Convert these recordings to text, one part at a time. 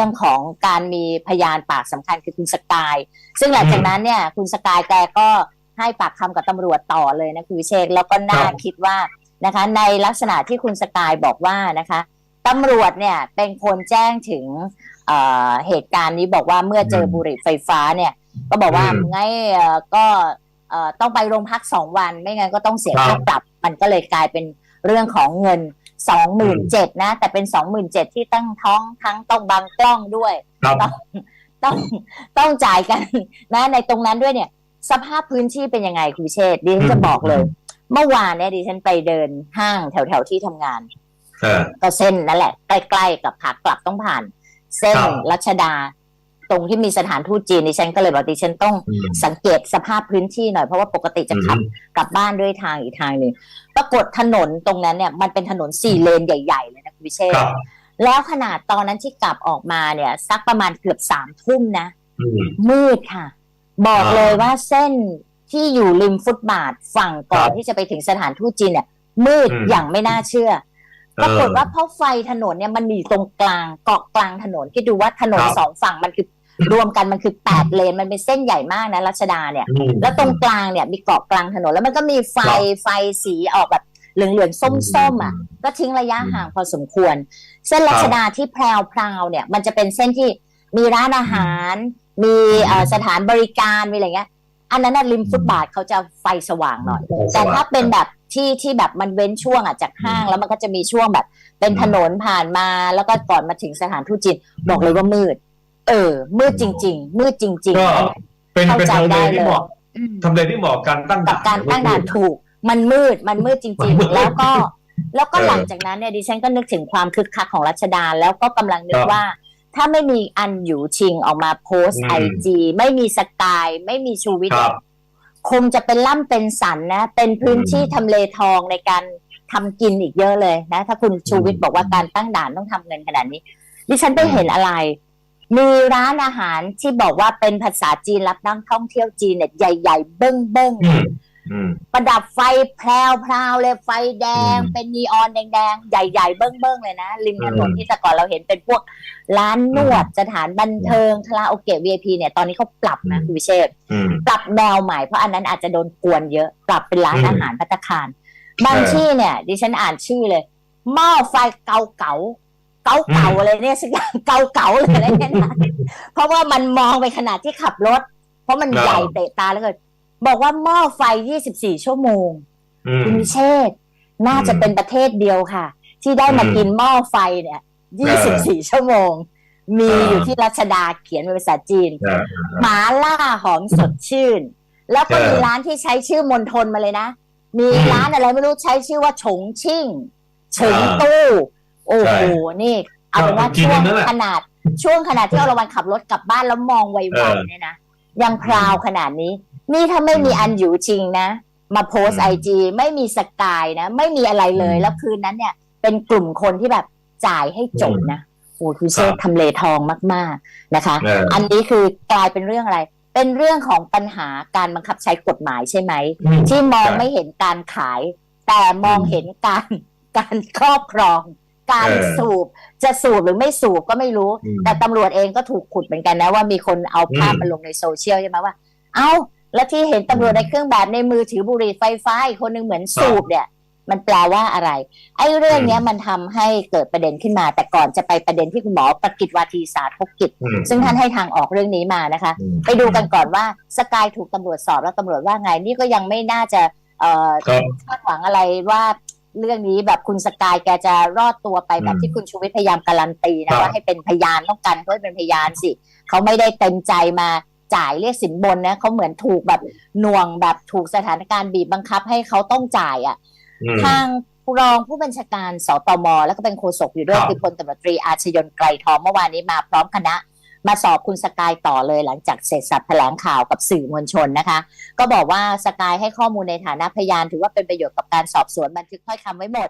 รื่องของการมีพยานปากสำคัญคือคุณสกาย ซึ่งหลังจากนั้นเนี่ยคุณสกายแกก็ให้ปากคำกับตำรวจต่อเลยนะคุณวิเชษฐ์แล้วก็น่าครับคิดว่านะคะ ในลักษณะที่คุณสกายบอกว่านะคะตำรวจเนี่ยเป็นคนแจ้งถึงเอ่อเหตุการณ์นี้บอกว่าเมื่อเจอบุหรี่ไฟฟ้าเนี่ย ก็บอกว่าอืมไงเอ่อก็เอ่อต้องไปโรงพักสองวัน ไม่งั้นก็ต้องเสียครัค่าบปรับ มันก็เลยกลายเป็นเรื่องของเงิน สองหมื่นเจ็ดนะ แต่เป็นสองหมื่นเจ็ดที่ตั้งท้องทั้งต้องบังกล้องด้วยครับต้องต้องต้องจ่ายกันนะในตรงนั้นด้วยเนี่ย สภาพพื้นที่เป็นยังไงคุณพิเชษฐ์ดิฉันจะบอกเลย เมื่อวานเนี่ยดิฉันไปเดินห้างแถวแถวๆที่ทำงานเออก็เส้นนั่นแหละใกล้ๆกับขากลับต้องผ่าน เส้นครับรัชดา ตรงที่มีสถานทูตจีนดิฉันก็เลยบอกดิฉันต้องอืมสังเกตสภาพพื้นที่หน่อยเพราะว่าปกติจะขับอืมกลับบ้านด้วยทางอีกทางหนึ่งปรากฏถนนตรงนั้นเนี่ยมันเป็นถนนสี่เลนใหญ่ๆเลยนะคุณพิเชษครับแล้วขนาดตอนนั้นที่กลับออกมาเนี่ย สักประมาณเกือบสามทุ่มนะอืมมืดค่ะ บอกอ่าเลยว่าเส้นที่อยู่ริมฟุตบาทฝั่งก่อนครับที่จะไปถึงสถานทูตจีนเนี่ย มืดอืมอย่างไม่น่าเชื่อปรากฏเออว่าเพราะไฟถนนเนี่ยมันมีอยู่ตรงกลางเกาะกลางถนนคิดดูว่าถนนครับสองฝั่งมันคือ รวมกันมันคือแปดเลนมันเป็นเส้นใหญ่มากนะรัชดาเนี่ยอืมแล้วตรงกลางเนี่ยมีเกาะกลางถนน แล้วมันก็มีไฟครับไฟสีออกแบบเหลืองๆส้มๆอะ ก็ทิ้งระยะห่างพอสมควร เส้นรัชดาที่แพรวพราวๆเนี่ย มันจะเป็นเส้นที่มีร้านอาหาร มีเอ่อสถานบริการมีอะไรเงี้ย อันนั้นนะริมฟุตบาทเขาจะไฟสว่างหน่อย แต่ถ้าเป็นแบบที่ที่แบบมันเว้นช่วงอะจากห้างแล้วมันก็จะมีช่วงแบบ เป็นถนนผ่านมาแล้วก็ก่อนมาถึงสถานทูตจีนบอกเลยว่ามืด เออ มืดจริง ๆ มืดจริงก็ๆเป็นเข้าเป็นใจทำเลได้ที่เลยเหมาะอืม ทำเลที่เหมาะกับการตั้งกับการตั้งด่านถูก มันมืด มันมืดจมัรินงมืดๆแล้วก็ แล้วก็เออหลังจากนั้นเนี่ยดิฉันก็นึกถึงความคึกคักของรัชดา แล้วก็กำลังนึคกรับว่า ถ้าไม่มีอันอยู่ชิงออกมาโพสอืมไอจีไม่มีสกาย ไม่มีชูวิทย์ครับ คงจะเป็นล่ำเป็นสันนะ เป็นพื้นที่ทำเลทองในการทำกินอีกเยอะเลยนะ ถ้าคุณชูวิทย์บอกว่าการตั้งด่านต้องทำเงินขนาดนี้ ดิฉันไปเห็นอะไร มีร้านอาหารที่บอกว่าเป็นภาษาจีนรับนักท่องเที่ยวจีนเนี่ยใหญ่ ๆ เบ้งๆอืมอืมประดับไฟแพรวพราวๆเลยไฟแดงอืมเป็นนีออนแดงๆ ใหญ่ ๆ เบิ้งๆเลยนะ ริมถนนอืมที่แต่ก่อนเราเห็นเป็นพวกร้านนวดสถานบันเทิงคาราโอเกะ VIP เนี่ยตอนนี้เขาปรับนะอืมคุณวิเชษฐ์อืมปรับแนวใหม่เพราะอันนั้นอาจจะโดนกวนเยอะ ปรับเป็นร้านอืมอาหารพัตตาคาร บางเออที่เนี่ย ดิฉันอ่านชื่อเลยหม้อไฟเกาเก๋าเกาเก๋าๆอะไรเนี่ยสักอย่างเกาเก๋าๆเลยอะไรเนี่ยนะเพราะว่ามันมองไปขนาดที่ขับรถ เพราะมันเออใหญ่เตะตาแล้วก็บอกว่าหม้อไฟ 24 ชั่วโมงอืมคุณวิเชษฐ์น่าจะอืมเป็นประเทศเดียวค่ะ ที่ได้มาอืมกินหม้อไฟเนี่ยเออ24 ชั่วโมง มีเออออยู่ที่รัชดาเขียนเป็นภาษาจีนเออหมาล่าหอมสดชื่น แล้วก็เออมีร้านที่ใช้ชื่อมณฑลมาเลยนะ มีอืมร้านอะไรไม่รู้ใช้ชื่อว่าฉงชิ่งเฉิงอ่าตู้ โอ้ใช่โหนี่ เอาเป็นว่ากินช่วงนั่นแหละขนาดช่วงขนาดที่เราวันขับรถกลับบ้านแล้วมองไวเออๆเนี่ยนะยังพราวขนาดนี้ นี่ถ้าไม่มีอืมอันอยู่จริงนะ มาโพสอืมไอจีไม่มีสกายนะ ไม่มีอะไรเลยอืมแล้วคืนนั้นเนี่ย เป็นกลุ่มคนที่แบบจ่ายให้จบนะโอ้คือเชครัษบทำเลทองมาก ๆนะคะเอออันนี้คือกลายเป็นเรื่องอะไร เป็นเรื่องของปัญหาการบังคับใช้กฎหมายใช่ไหมอืมที่มองใช่ไม่เห็นการขาย แต่มองอืมเห็นการการครอบครอง การเออสูบจะสูบหรือไม่สูบก็ไม่รู้อืมแต่ตำรวจเองก็ถูกขุดเหมือนกันนะว่ามีคนเอาภาพอืมมาลงในโซเชียลใช่ไหมว่า เอ้า แล้วที่เห็นตำรวจในเครื่องแบบในมือถือบุหรี่ไฟฟ้าอีกคนหนึ่งเหมือนสูบเนี่ย มันแปลว่าอะไรไอ้เรื่องเนี้ยอืมมันทำให้เกิดประเด็นขึ้นมา แต่ก่อนจะไปประเด็นที่คุณหมอประกิตวาทีสาธกิจอืมซึ่งท่านให้ทางออกเรื่องนี้มานะคะอืมไปดูกันก่อนว่าสกายถูกตำรวจสอบแล้วตำรวจว่าไงนี่ก็ยังไม่น่าจะเอ่อครับคาดหวังอะไรว่า เรื่องนี้แบบคุณสกายแกจะรอดตัวไปแบบอืมที่คุณชูวิทย์พยายามการันตีครันะบว่าให้เป็นพยานต้องการเขาให้เป็นพยานสิเขาไม่ได้เต็มใจมาจ่ายเรียกสินบนนะเขาเหมือนถูกแบบหน่วงแบบถูกสถานการณ์บีบบังคับให้เขาต้องจ่ายอะอืมทางรองผู้บัญชาการสตม แล้วก็เป็นโฆษกอยู่ด้วยครับคือพลตำรวจตรีอาชยนต์ไกรทองเมื่อวานนี้มาพร้อมคณะ มาสอบคุณสกายต่อเลยหลังจากเสร็จสับแถลงข่าวกับสื่อมวลชนนะคะ ก็บอกว่าสกายให้ข้อมูลในฐานะพยาน ถือว่าเป็นประโยชน์กับการสอบสวนบันทึกถ้อยคำไว้หมด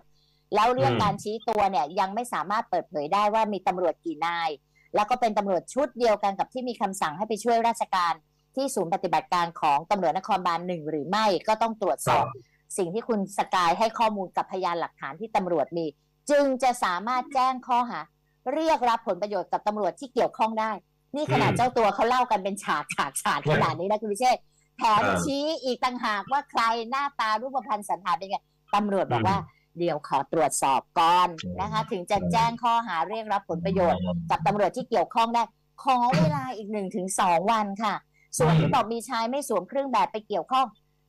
แล้วเรื่องอืมการชี้ตัวเนี่ยยังไม่สามารถเปิดเผยได้ว่ามีตำรวจกี่นาย แล้วก็เป็นตำรวจชุดเดียวกันกับที่มีคำสั่งให้ไปช่วยราชการที่ศูนย์ปฏิบัติการของตำรวจนครบาลหนึ่งหรือไม่ก็ต้องตรวจสอบ สิ่งที่คุณสกายให้ข้อมูลกับพยานหลักฐานที่ตำรวจมี จึงจะสามารถแจ้งข้อหา เรียกรับผลประโยชน์กับตำรวจที่เกี่ยวข้องได้ นี่ขนาดอืมเจ้าตัวเขาเล่ากันเป็นฉากฉากฉากขนาดนี้นะคุณพิเชษแถมอ่าชี้อีกต่างหากว่าใครหน้าตารูปพรรณสันฐานเป็นไงตำรวจบอกว่าเดี๋ยวขอตรวจสอบก่อนนะคะ ถึงจะแจ้งข้อหาเรียกรับผลประโยชน์กับตำรวจที่เกี่ยวข้องได้ ขอเวลาอีกหนึ่งถึงสองวันค่ะ ส่วนอืมที่บอกมีชายไม่สวมเครื่องแบบไปเกี่ยวข้อง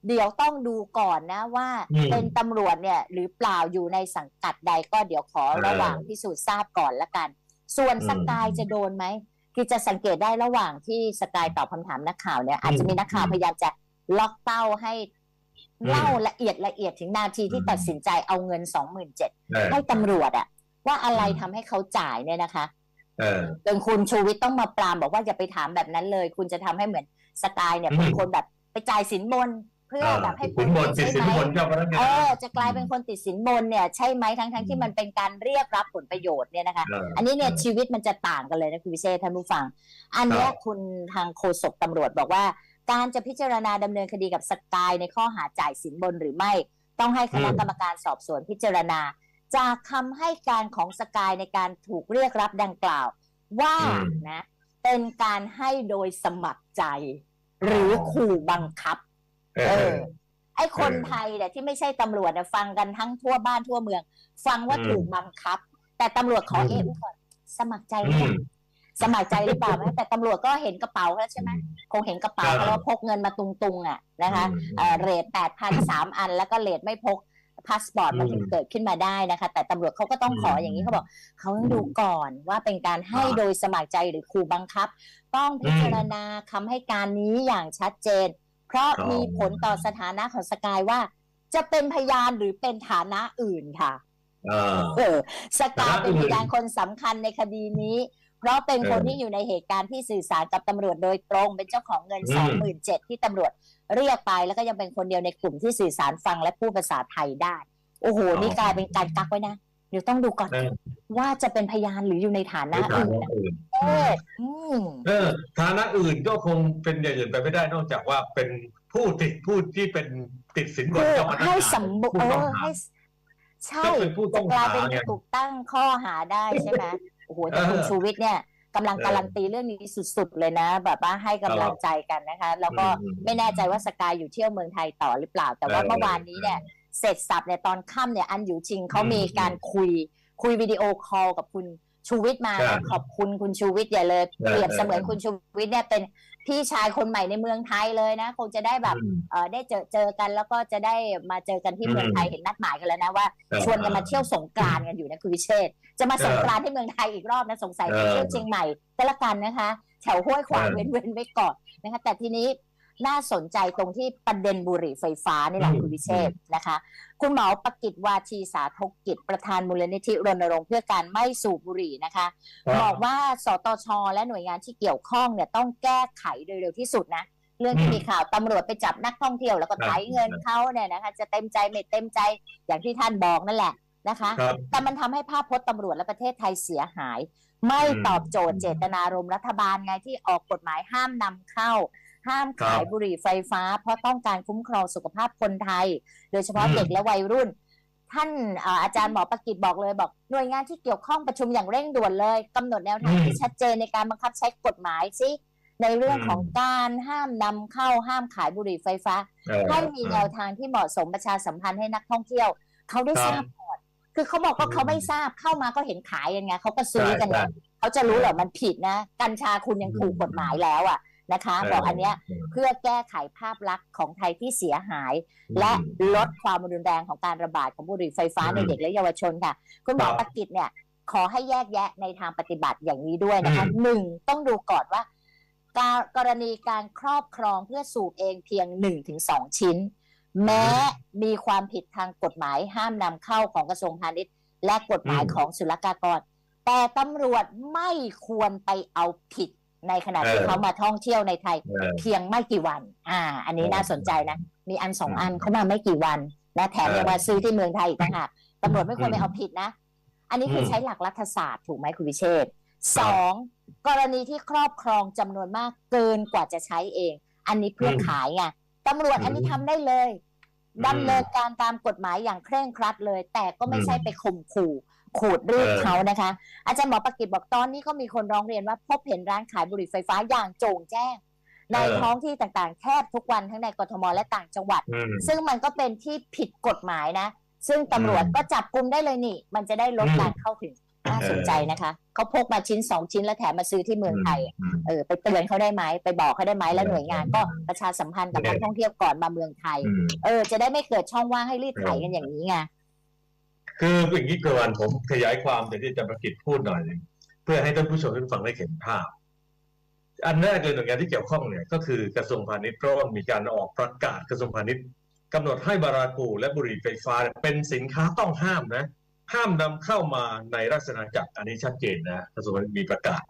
เดี๋ยวต้องดูก่อนนะว่าอืมเป็นตำรวจเนี่ยหรือเปล่าอยู่ในสังกัดใดก็เดี๋ยวขอเออระหว่างพิสูจน์ทราบก่อนละกัน ส่วนอืมสกายจะโดนไหมคือจะสังเกตได้ระหว่างที่สกายตอบคำถามนักข่าวเนี่ยอาจจะมีนักข่าวพยายามจะล็อกเป้าให้อืมเล่าละเอียดละเอียดถึงนาทีที่อืมตัดสินใจเอาเงินสองหมื่นเจ็ดเออให้ตำรวจอะว่าอะไรอืมทำให้เขาจ่ายเนี่ยนะคะเออจนคุณชูวิทย์ต้องมาปรามบอกว่าอย่าไปถามแบบนั้นเลย คุณจะทำให้เหมือนสกายเนี่ยอืมเป็นคนแบบไปจ่ายสินบน เพื่อแบบให้สินบนติดใช่สินไหมบนเจ้าพนักงาเอนอจะกลายเป็นคนติดสินบนเนี่ยใช่ไหมทั้งทั้งๆที่มันเป็นการเรียกรับผลประโยชน์เนี่ยนะคะเอออันนี้เนี่ยชีวิตมันจะต่างกันเลยนะคุณพิเชษท่านผู้ฟัง อันเนี้ยครับคุณทางโฆษกตำรวจบอกว่า การจะพิจารณาดำเนินคดีกับสกายในข้อหาจ่ายสินบนหรือไม่ ต้องให้คณะอืมกรรมการสอบสวนพิจารณา จากคำให้การของสกายในการถูกเรียกรับดังกล่าว ว่าอืมนะเป็นการให้โดยสมัครใจ หรือขู่บังคับ เอเอออไอ้คนเออไทยเนี่ยที่ไม่ใช่ตำรวจเนี่ยฟังกันทั้งทั่วบ้านทั่วเมือง ฟังว่าอืมถูกบังคับ แต่ตำรวจขออืมเอะไว้ก่อนสมัครใจหรือือเปมล่าสมัครใจหรือเปล่านะแต่ตำรวจก็เห็นกระเป๋าแล้วใช่ไหมคงเห็นกระเป๋าเออแล้วพกเงินมาตุงๆอะนะคะอืมเอ่อเรทแปดพันสามอันแล้วก็เรทไม่พกพาสปอร์ตมันถึงอืมเกิดขึ้นมาได้นะคะ แต่ตำรวจเขาก็ต้องขออืมอย่างนี้เขาบอกเขาต้องดูก่อนว่าเป็นการให้อ่าโดยสมัครใจหรือขู่บังคับ ต้องพิจารณาคำให้การนี้อย่างชัดเจน เพราะอ๋อมีผลต่อสถานะของสกายว่า จะเป็นพยานหรือเป็นฐานะอื่นค่ะเออเออสกายฐานะอื่เป็นนพยานคนสำคัญในคดีนี้ เพราะเป็นคนเออที่อยู่ในเหตุการณ์ที่สื่อสารกับตำรวจโดยตรง เป็นเจ้าของเงินอืสองมหมื่นเจ็ดที่ตำรวจเรียกไปแล้วก็ยังเป็นคนเดียวในกลุ่มที่สื่อสารฟังและพูดภาษาไทยได้ โอ้โหอ๋อนี่กลายเป็นการกักไว้นะ เดี๋ยวต้องดูก่อนเออว่าจะเป็นพยานหรืออยู่ในฐาในนะฐาอื่นนะนะอื่นเอออืมเออฐานะอื่นก็คงเป็นอย่างอื่นไปไม่ได้นอกจากว่าเป็นผู้ติดผู้ที่เป็นติดสินบนคือเจ้าพนักงานให้สมบูรณ์ผู้เอต้องอหาให้ใช่ก็เป็นผู้ต้จะองกลายหาเป็นไงถูกตั้งข้อหาได้ใช่ไหมโอ้โหแต่คุณเออชูวิทย์เนี่ยกำลังเออการันตีเรื่องนี้สุดๆเลยนะ แบบว่าให้กำลังใจกันนะคะ แล้วก็อืมไม่แน่ใจว่าสกายอยู่เที่ยวเมืองไทยต่อหรือเปล่า แต่ว่าเออเมื่อวานนี้เนี่ย เสร็จสับเนี่ยตอนค่ำเนี่ยอันอยู่ชิงเขาอืมมีการคุย คุยวิดีโอคอลกับคุณชูวิทย์มาใช่ขอบคุณคุณชูวิทย์อย่าเลยเออเปรียบเสมือนเออคุณชูวิทย์เนี่ยเป็นพี่ชายคนใหม่ในเมืองไทยเลยนะ คงจะได้แบบอืมเออได้เจอเจอกันแล้วก็จะได้มาเจอกันที่อืมเมืองไทยเห็นนัดหมายกันแล้วนะว่าเออชวนกันมาเที่ยวสงกรานต์กันอยู่นะคุณวิเชษฐ์จะมาเออสงกรานต์ที่เมืองไทยอีกรอบนะสงสัยไปเออเที่ยวเชียงใหม่ก็แล้วกันนะคะ แถวห้วยขวางเออเว้นเว้นไว้ก่อนนะคะ แต่ทีนี้ น่าสนใจตรงที่ประเด็นบุหรี่ไฟฟ้านี่แหละอืมคุณวิเชษฐ์นะคะ คุณหมอประกิตวาชีสาธกกิจประธานมูลนิธิรณรงค์เพื่อการไม่สูบบุหรี่นะคะ บอกว่าสตช และหน่วยงานที่เกี่ยวข้องเนี่ยต้องแก้ไขโดยเร็วที่สุดนะเรื่องที่อืมมีข่าวตำรวจไปจับนักท่องเที่ยวแล้วก็ครับไถเงินเขาเนี่ยนะคะจะเต็มใจไม่เต็มใจอย่างที่ท่านบอกนั่นแหละนะคะครับแต่มันทำให้ภาพพจน์ตำรวจและประเทศไทยเสียหาย ไม่อืมตอบโจทย์เจตนารมณ์รัฐบาลไงที่ออกกฎหมายห้ามนำเข้า ห้ามขายครับบุหรี่ไฟฟ้า เพราะต้องการคุ้มครองสุขภาพคนไทย โดยเฉพาะอืมเด็กและวัยรุ่น ท่านเอ่ออาจารย์หมอประกิตบอกเลยบอกหน่วยงานที่เกี่ยวข้องประชุมอย่างเร่งด่วนเลยกำหนดแนวทางอืมที่ชัดเจนในการบังคับใช้กฎหมายสิในเรื่องอืมของการห้ามนำเข้าห้ามขายบุหรี่ไฟฟ้าเออให้มีแนวทางที่เหมาะสมประชาสัมพันธ์ให้นักท่องเที่ยว เขาได้ครับทราบก่อนคือเขาบอกว่าอืมเขาไม่ทราบเข้ามาก็เห็นขายกันไงเขาก็ซื้อกันไงใช่เขาจะรู้เหรอมันผิดนะ กัญชาคุณยังถูกกฎหมายแล้วอะ นะคะ บอกอันเนี้ยเพื่อแก้ไขภาพลักษณ์ของไทยที่เสียหาย และลดความรุนแรงของการระบาดของบุหรี่ไฟฟ้าอืมในเด็กและเยาวชนค่ะ คุณหมอครับประกิตเนี่ย ขอให้แยกแยะในทางปฏิบัติอย่างนี้ด้วยนะคะหนึ่งต้องดูก่อนว่าการกรณีการครอบครองเพื่อสูบเองเพียงหนึ่งถึงสองชิ้น แม้มีความผิดทางกฎหมายห้ามนำเข้าของกระทรวงพาณิชย์และกฎหมายอืมของศุลกากรแต่ตำรวจไม่ควรไปเอาผิด ในขณะที่เออเขามาท่องเที่ยวในไทยเออเพียงไม่กี่วัน อ่า อันนี้เออน่าสนใจนะ มีอันสองอืมอันเขามาไม่กี่วันนะแถมเออยังมาซื้อที่เมืองไทยอีกต่างหากตำรวจไม่ควรไปอืมเอาผิดนะ อันนี้คือมใช้หลักรัฐศาสตร์ถูกไหมคุณวิเชษฐ์ครัสบองกรณีที่ครอบครองจำนวนมากเกินกว่าจะใช้เอง อันนี้เพื่ออมขายไงตำรวจอันนี้อืมทำได้เลยอืมดำเนินการตามกฎหมายอย่างเคร่งครัดเลย แต่ก็ไม่อืมใช่ไปข่มขู่ ขูดรีดเออเขานะคะ อาจารย์หมอประกิตบอกตอนนี้ก็มีคนร้องเรียนว่าพบเห็นร้านขายบุหรี่ไฟฟ้าอย่างโจ่งแจ้ง ในท้องที่ต่างๆ แทบทุกวันทั้งในกทมและต่างจังหวัดอืมซึ่งมันก็เป็นที่ผิดกฎหมายนะ ซึ่งตำรวจอืมก็จับกลุ่มได้เลยนี่ มันจะได้ลดอืมการเข้าถึงน่าสนใจนะคะเขาพกมาชิ้นสองชิ้นแล้วแถมมาซื้อที่เมืองไทยอืมเออไปเตือนเขาได้ไหมไปบอกเขาได้ไหมแล้วเออหน่วยงานก็ประชาสัมพันธ์กับเนี่ยนักท่องเที่ยวก่อนมาเมืองไทยอืมเออ จะได้ไม่เกิดช่องว่างให้รีดไถกันอย่างนี้ไง คืออย่างนี้กวันผมขยายความแต่ที่อาจารย์ประกิตพูดหน่อยหนึ่งเพื่อให้ท่านผู้ชมท่านฟังได้เห็นภาพ อันแรกเลยหน่วยงานที่เกี่ยวข้องเนี่ยก็คือกระทรวงพาณิชย์เพราะว่ามีการออกประกาศกระทรวงพาณิชย์กำหนดให้บารากูและบุหรี่ไฟฟ้าเป็นสินค้าต้องห้ามนะ ห้ามนำเข้ามาในราชนาจักรอันนี้ชัดเจนนะกระทรวงพาณิชย์มีประกาศ